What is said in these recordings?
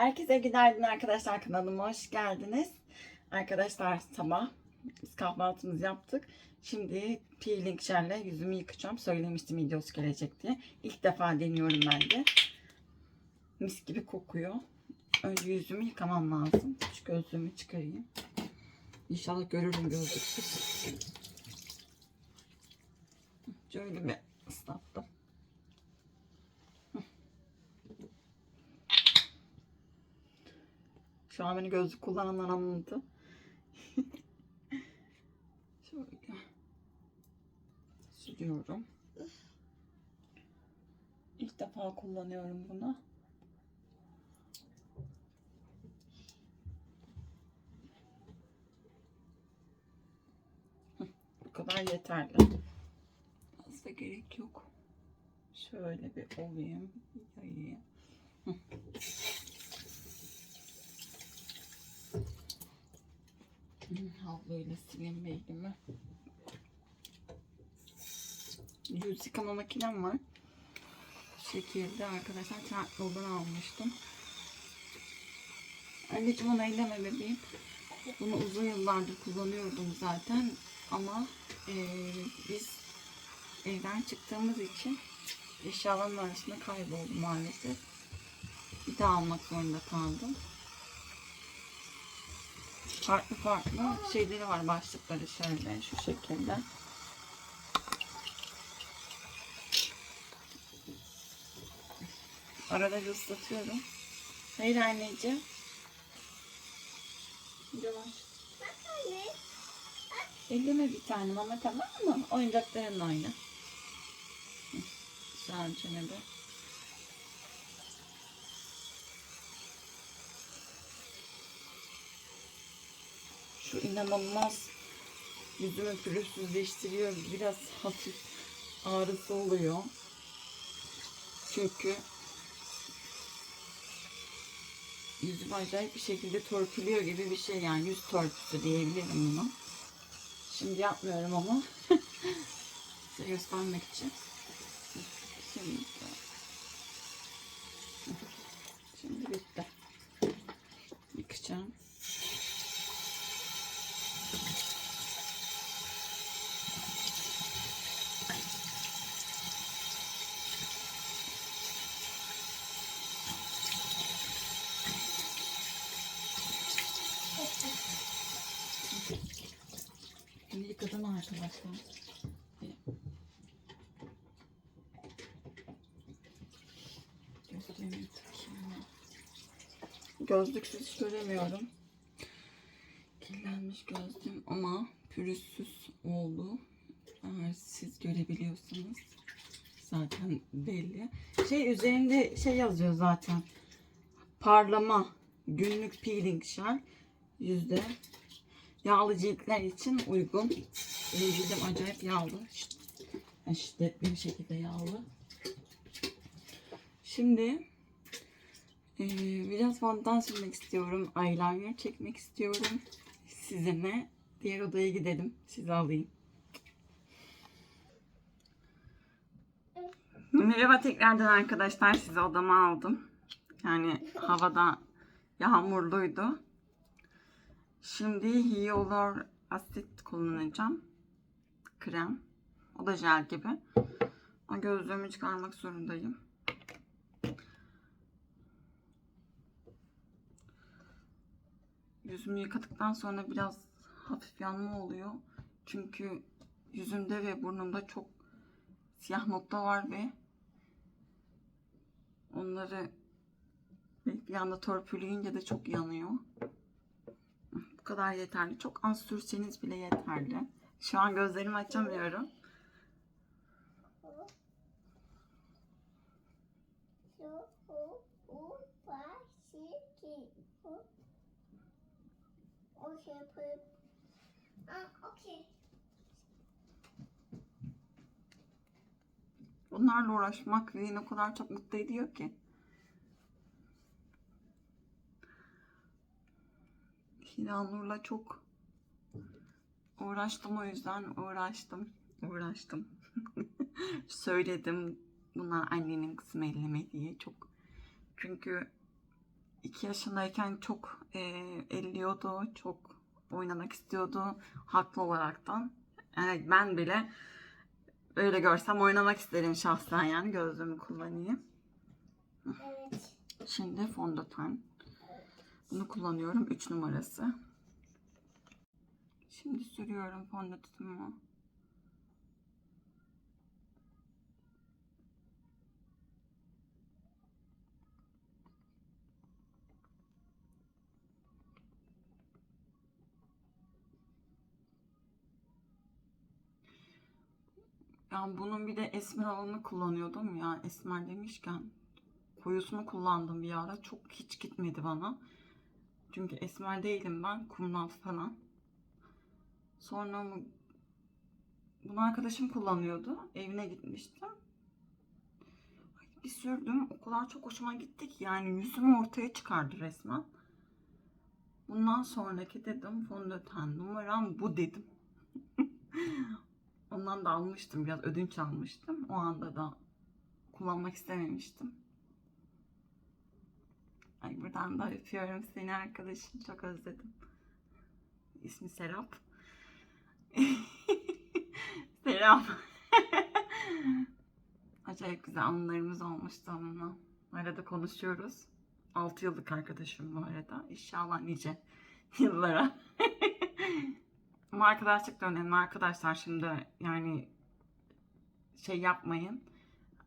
Herkese günaydın arkadaşlar kanalıma hoş geldiniz. Arkadaşlar sabah biz kahvaltımızı yaptık. Şimdi peeling jelle yüzümü yıkayacağım. Söylemiştim videosu gelecek diye. İlk defa deniyorum ben de. Mis gibi kokuyor. Önce yüzümü yıkamam lazım. Şu gözlüğümü çıkarayım. İnşallah görürüm gözlüksüz. Şöyle bir ıslattım. Şu an beni gözlük kullananlar anladı. Şöyle. Sürüyorum. İlk defa kullanıyorum bunu. Bu kadar yeterli. Fazla gerek yok. Şöyle bir olayım, yayayım. Hı. Havluyla sileyim elimi. Yüz yıkama makinem var. Şekilde arkadaşlar Trendyol'dan almıştım. Anneciğim onu eyleme bebeğim. Bunu uzun yıllardır kullanıyordum zaten. Ama eee, biz evden çıktığımız için eşyaların arasında kayboldu maalesef. Bir daha almak zorunda kaldım farklı farklı şeyleri var başlıkları şöyle şu şekilde. Arada bir ıslatıyorum. Hayır anneciğim. Yavaş. Elleme bir tanem ama tamam mı? Oyuncaklarınla oyna. Hı, Güzelce ne inanılmaz yüzümü pürüzsüzleştiriyor. Biraz hafif ağrısı oluyor. Çünkü yüzüm acayip bir şekilde törpülüyor gibi bir şey yani yüz törpüsü diyebilirim buna. Şimdi yapmıyorum ama size göstermek için. Şimdi Şimdi bitti. Yıkacağım. Şimdi yıkadım arkadaşlar. Gözlüksüz göremiyorum. Kirlenmiş gözlüğüm ama pürüzsüz oldu. Eğer siz görebiliyorsanız zaten belli. Şey üzerinde şey yazıyor zaten. Parlama günlük peeling jel yüzde yağlı ciltler için uygun. Cildim acayip yağlı. Yani Şiddetli bir şekilde yağlı. Şimdi eee, biraz fondöten sürmek istiyorum. Eyeliner çekmek istiyorum. Sizinle diğer odaya gidelim. Sizi alayım. Merhaba tekrardan arkadaşlar. Sizi odama aldım. Yani havada yağmurluydu. Şimdi hyaluron asit kullanacağım. Krem. O da jel gibi. Ama gözlüğümü çıkarmak zorundayım. Yüzümü yıkadıktan sonra biraz hafif yanma oluyor. Çünkü yüzümde ve burnumda çok siyah nokta var ve onları bir anda törpüleyince de çok yanıyor. Bu kadar yeterli. Çok az sürseniz bile yeterli. Şu an gözlerimi açamıyorum. Bunlarla uğraşmak beni o kadar çok mutlu ediyor ki. Hiranur'la çok uğraştım o yüzden uğraştım. Uğraştım. Söyledim bunlar annenin kısmı elleme diye çok. Çünkü 2 yaşındayken çok e, elliyordu, çok oynamak istiyordu haklı olaraktan. Yani ben bile öyle görsem oynamak isterim şahsen yani gözlüğümü kullanayım. Evet. Şimdi fondöten. Bunu kullanıyorum 3 numarası. Şimdi sürüyorum fondötenimi. Yani bunun bir de esmer olanı kullanıyordum ya. Esmer demişken koyusunu kullandım bir ara. Çok hiç gitmedi bana. Çünkü esmer değilim ben. Kumral falan. Sonra mı- bunu arkadaşım kullanıyordu. Evine gitmiştim. Bir sürdüm. O kadar çok hoşuma gitti ki yani yüzümü ortaya çıkardı resmen. Bundan sonraki dedim fondöten numaram bu dedim. Ondan da almıştım. Biraz ödünç almıştım. O anda da kullanmak istememiştim. Ay buradan da öpüyorum seni arkadaşım. Çok özledim. İsmi Serap. Selam. Acayip güzel anılarımız olmuştu onunla. Arada konuşuyoruz. 6 yıllık arkadaşım bu arada. İnşallah nice yıllara. Ama arkadaşlık da önemli arkadaşlar şimdi yani şey yapmayın.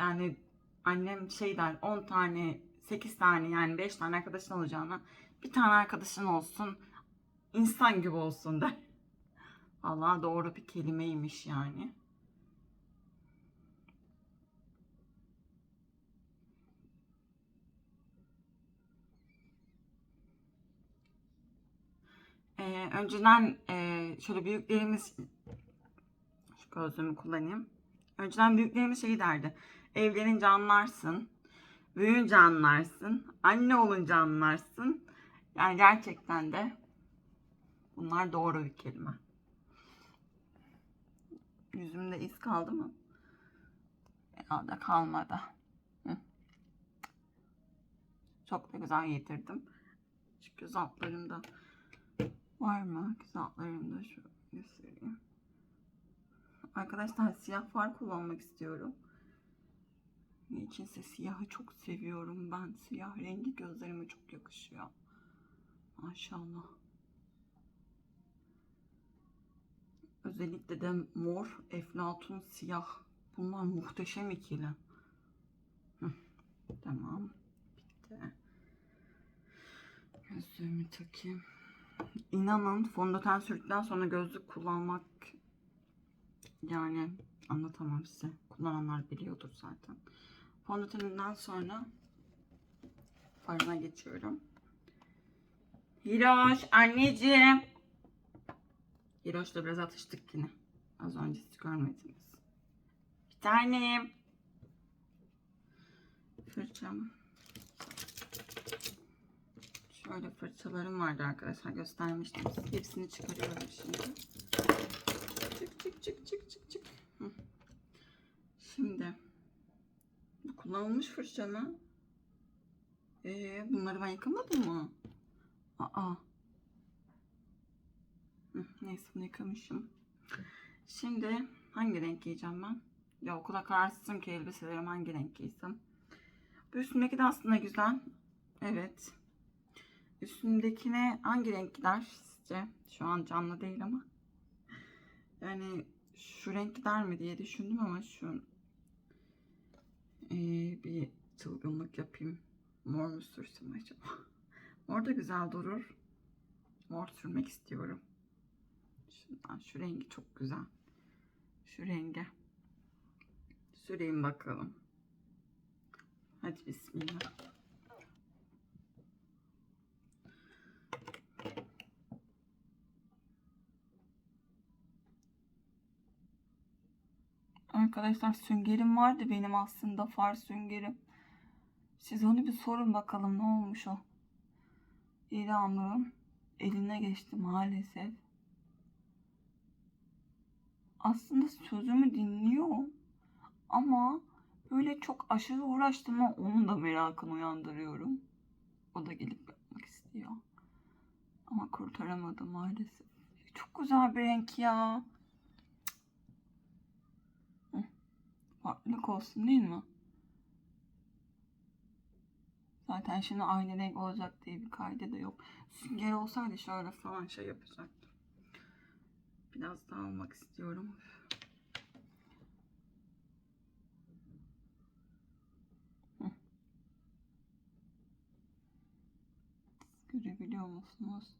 Yani annem şey der 10 tane 8 tane yani 5 tane arkadaşın olacağına bir tane arkadaşın olsun insan gibi olsun der. Vallahi doğru bir kelimeymiş yani. Ee, önceden e, şöyle büyüklerimiz şu gözlüğümü kullanayım. Önceden büyüklerimiz şey derdi. Evlenince anlarsın. Büyüyünce anlarsın. Anne olunca anlarsın. Yani gerçekten de bunlar doğru bir kelime. Yüzümde iz kaldı mı? Herhalde kalmadı. Çok da güzel yedirdim. Şu göz var mı? Göz şu göstereyim. Arkadaşlar siyah far kullanmak istiyorum. Niçinse siyahı çok seviyorum ben. Siyah rengi gözlerime çok yakışıyor. Maşallah. Özellikle de mor, eflatun, siyah. Bunlar muhteşem ikili. Tamam. Bitti. Gözlüğümü takayım. İnanın fondöten sürdükten sonra gözlük kullanmak yani anlatamam size. Kullananlar biliyordur zaten. Fondöteninden sonra farına geçiyorum. Hiroş anneciğim. Hiroş'la biraz atıştık yine. Az önce siz görmediniz. Bir tanem. Fırçam. Şöyle fırçalarım vardı arkadaşlar göstermiştim. Hepsini çıkarıyorum şimdi. Çık çık çık çık çık çık. Şimdi kullanılmış fırça mı? Ee, bunları ben yıkamadım mı? Aa. Neyse bunu yıkamışım. Şimdi hangi renk giyeceğim ben? Ya o kadar kararsızım ki elbiselerim hangi renk giysem. Bu üstümdeki de aslında güzel. Evet. Üstümdekine hangi renk gider sizce? Şu an canlı değil ama. Yani şu renk gider mi diye düşündüm ama şu ee, bir çılgınlık yapayım. Mor mu sürsem acaba? Mor da güzel durur. Mor sürmek istiyorum. Şundan şu rengi çok güzel. Şu renge. Süreyim bakalım. Hadi bismillah. Arkadaşlar süngerim vardı benim aslında far süngerim. Siz onu bir sorun bakalım ne olmuş o. İranur'un eline geçti maalesef. Aslında sözümü dinliyor ama böyle çok aşırı uğraştığımda onun da merakını uyandırıyorum. O da gelip yapmak istiyor. Ama kurtaramadım maalesef. Çok güzel bir renk ya. Farklılık olsun değil mi? Zaten şimdi aynı renk olacak diye bir kaydı da yok. Sünger olsaydı şöyle falan şey yapacaktım. Biraz daha almak istiyorum. Görebiliyor musunuz?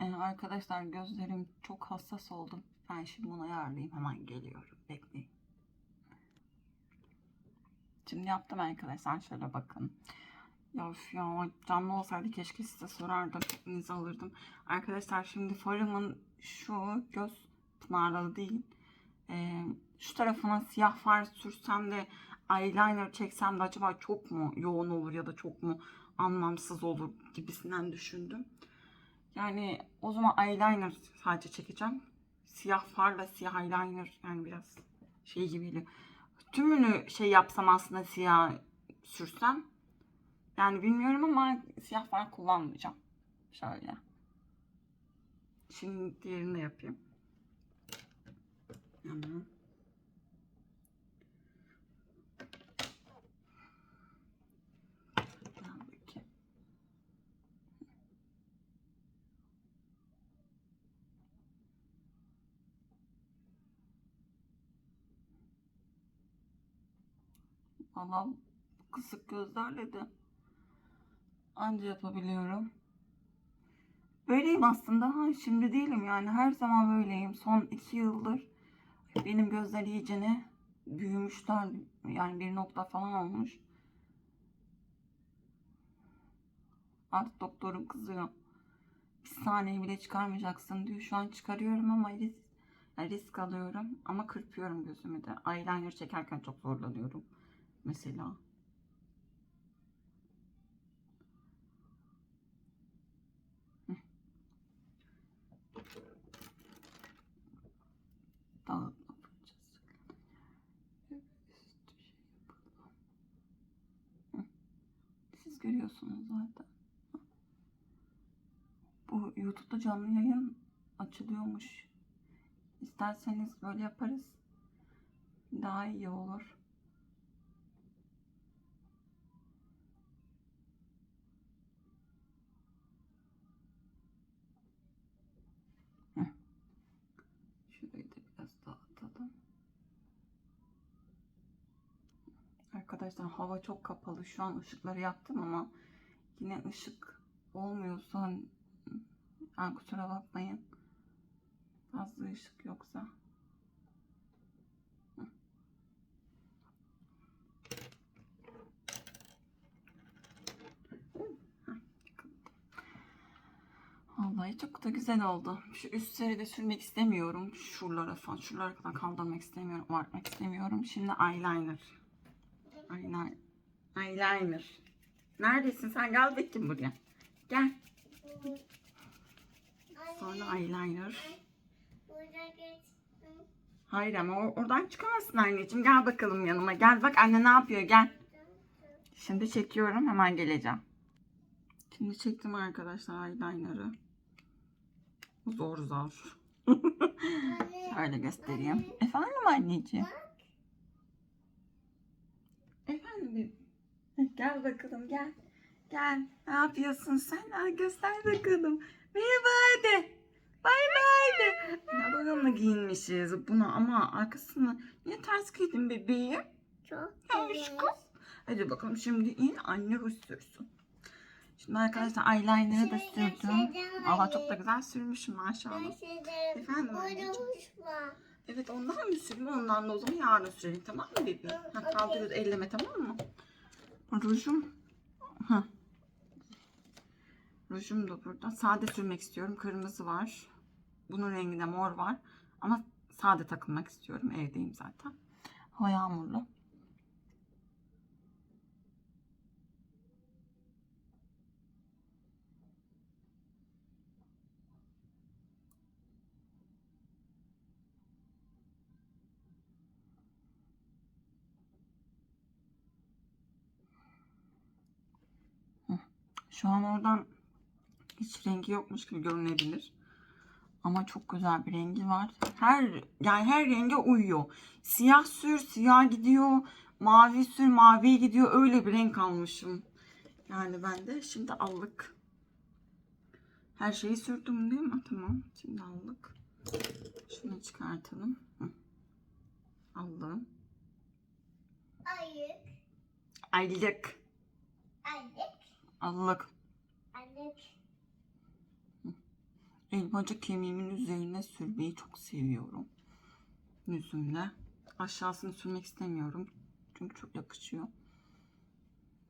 Ee, arkadaşlar gözlerim çok hassas oldu. Ben şimdi bunu ayarlayayım. Hemen geliyorum. Bekleyin. Şimdi yaptım arkadaşlar. Şöyle bakın. Ya üf ya canlı olsaydı keşke size sorardım. Fikrinizi alırdım. Arkadaşlar şimdi farımın şu göz pınarları değil. Ee, şu tarafına siyah far sürsem de eyeliner çeksem de acaba çok mu yoğun olur ya da çok mu anlamsız olur gibisinden düşündüm. Yani o zaman eyeliner sadece çekeceğim. Siyah farla siyah eyeliner yani biraz şey gibi geliyor. Tümünü şey yapsam aslında siyah sürsem. Yani bilmiyorum ama siyah far kullanmayacağım. Şöyle. Şimdi diğerini de yapayım. Hemen. Gel bakayım. Valla kısık gözlerle de anca yapabiliyorum. Böyleyim aslında. Ha, şimdi değilim yani. Her zaman böyleyim. Son iki yıldır benim gözler iyicene büyümüşler. Yani bir nokta falan olmuş. Artık doktorum kızıyor. Bir saniye bile çıkarmayacaksın diyor. Şu an çıkarıyorum ama risk, risk alıyorum. Ama kırpıyorum gözümü de. Eyeliner çekerken çok zorlanıyorum. Mesela. Şey. Siz görüyorsunuz zaten. Bu YouTube'da canlı yayın açılıyormuş. İsterseniz böyle yaparız. Daha iyi olur. Şurayı da biraz dağıtalım. Arkadaşlar hava çok kapalı. Şu an ışıkları yaktım ama yine ışık olmuyorsa yani kusura bakmayın. Fazla ışık yoksa. Vallahi çok da güzel oldu. Şu üstleri de sürmek istemiyorum. Şuralara falan. Şuralara kadar kaldırmak istemiyorum. Varmak istemiyorum. Şimdi eyeliner. Eyeliner. Eyeliner. Neredesin sen? Gel bakayım buraya. Gel. Sonra eyeliner. Hayır ama or- oradan çıkamazsın anneciğim. Gel bakalım yanıma. Gel bak anne ne yapıyor gel. Şimdi çekiyorum hemen geleceğim. Şimdi çektim arkadaşlar eyeliner'ı. Zor zor. Şöyle göstereyim. Efendim anneciğim. Efendim bebeğim. Gel bakalım gel. Gel. Ne yapıyorsun sen? Ha, göster bakalım. Merhaba hadi. Bay bay de. Ne bununla giyinmişiz bunu ama arkasını niye ters giydin bebeğim? çok Aşkım. Hadi bakalım şimdi in anne ruj sürsün. Şimdi arkadaşlar eyeliner'ı da sürdüm. Allah çok da güzel sürmüşüm maşallah. Efendim anneciğim? Evet ondan mı süreyim ondan da o zaman yarın sürelim tamam mı bebeğim? Ha, kaldırıyoruz elleme tamam mı? Rujum. Ha. Rujum da burada. Sade sürmek istiyorum. Kırmızı var. Bunun renginde mor var. Ama sade takılmak istiyorum. Evdeyim zaten. Hava yağmurlu. Şu an oradan hiç rengi yokmuş gibi görünebilir. Ama çok güzel bir rengi var. Her yani her renge uyuyor. Siyah sür, siyah gidiyor. Mavi sür, maviye gidiyor. Öyle bir renk almışım. Yani ben de şimdi allık. Her şeyi sürdüm değil mi? Tamam. Şimdi allık. Şunu çıkartalım. Hı. Allığım. Ayık. Aylık. Allık. Ayık. Elmacık kemiğimin üzerine sürmeyi çok seviyorum. Yüzümle. Aşağısını sürmek istemiyorum. Çünkü çok yakışıyor.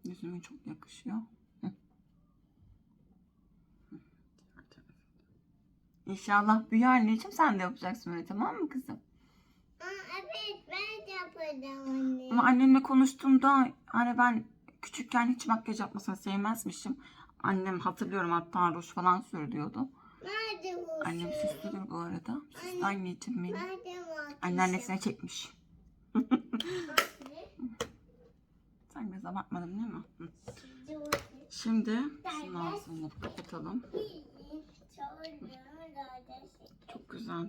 Yüzüme çok yakışıyor. İnşallah büyür anneciğim sen de yapacaksın öyle tamam mı kızım? Aa, evet ben de yaparım anne. Ama annemle konuştuğumda hani ben küçükken hiç makyaj yapmasını sevmezmişim. Annem hatırlıyorum hatta ruj falan sür diyordu. Nerede bu? Annem süslüdür bu arada. Süslü anneciğim benim. Nerede bu? Anneannesine çekmiş. Sen biraz abartmadın değil mi? Hı. Şimdi şunu ağzını kapatalım. Çok güzel.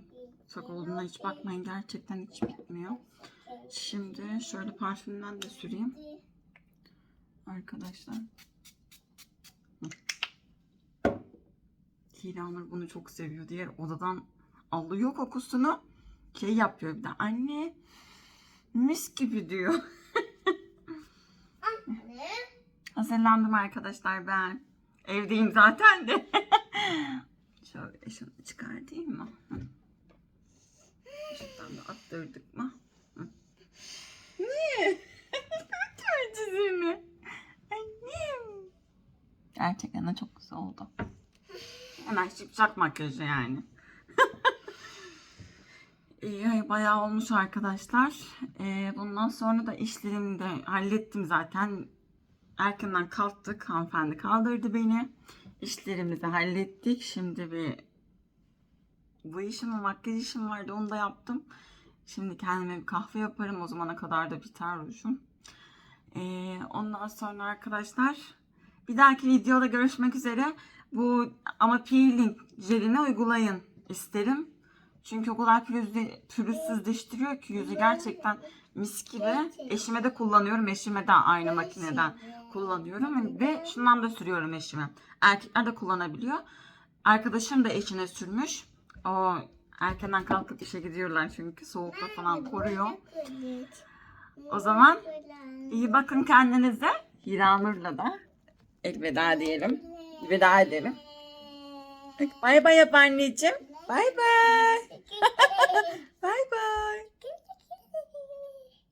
Çok olduğuna hiç bakmayın. Gerçekten hiç bitmiyor. Şimdi şöyle parfümden de süreyim arkadaşlar. Hı. Hiranur bunu çok seviyor. Diğer odadan alıyor kokusunu. Şey yapıyor bir de. Anne mis gibi diyor. Anne. Hazırlandım arkadaşlar ben. Evdeyim zaten de. Şöyle şunu çıkartayım mı? Şuradan da attırdık mı? Ne? Çok çizimi. Gerçekten de çok güzel oldu. Hemen şipşak makyajı yani. İyi, bayağı olmuş arkadaşlar. Ee, bundan sonra da işlerimi de hallettim zaten. Erkenden kalktık. Hanımefendi kaldırdı beni. İşlerimizi hallettik. Şimdi bir bu işim makyaj işim vardı. Onu da yaptım. Şimdi kendime bir kahve yaparım. O zamana kadar da biter rujum. Ee, ondan sonra arkadaşlar bir dahaki videoda görüşmek üzere. Bu ama peeling jelini uygulayın isterim. Çünkü o kadar pürüzlü, pürüzsüzleştiriyor ki yüzü gerçekten mis gibi. Eşime de kullanıyorum. Eşime de aynı makineden kullanıyorum ve şundan da sürüyorum eşime. Erkekler de kullanabiliyor. Arkadaşım da eşine sürmüş. O erkenden kalkıp işe gidiyorlar çünkü soğukta falan koruyor. O zaman iyi bakın kendinize. Hiranur'la da elveda diyelim. Veda edelim. Bay bay anneciğim. Bay bay. bay bay.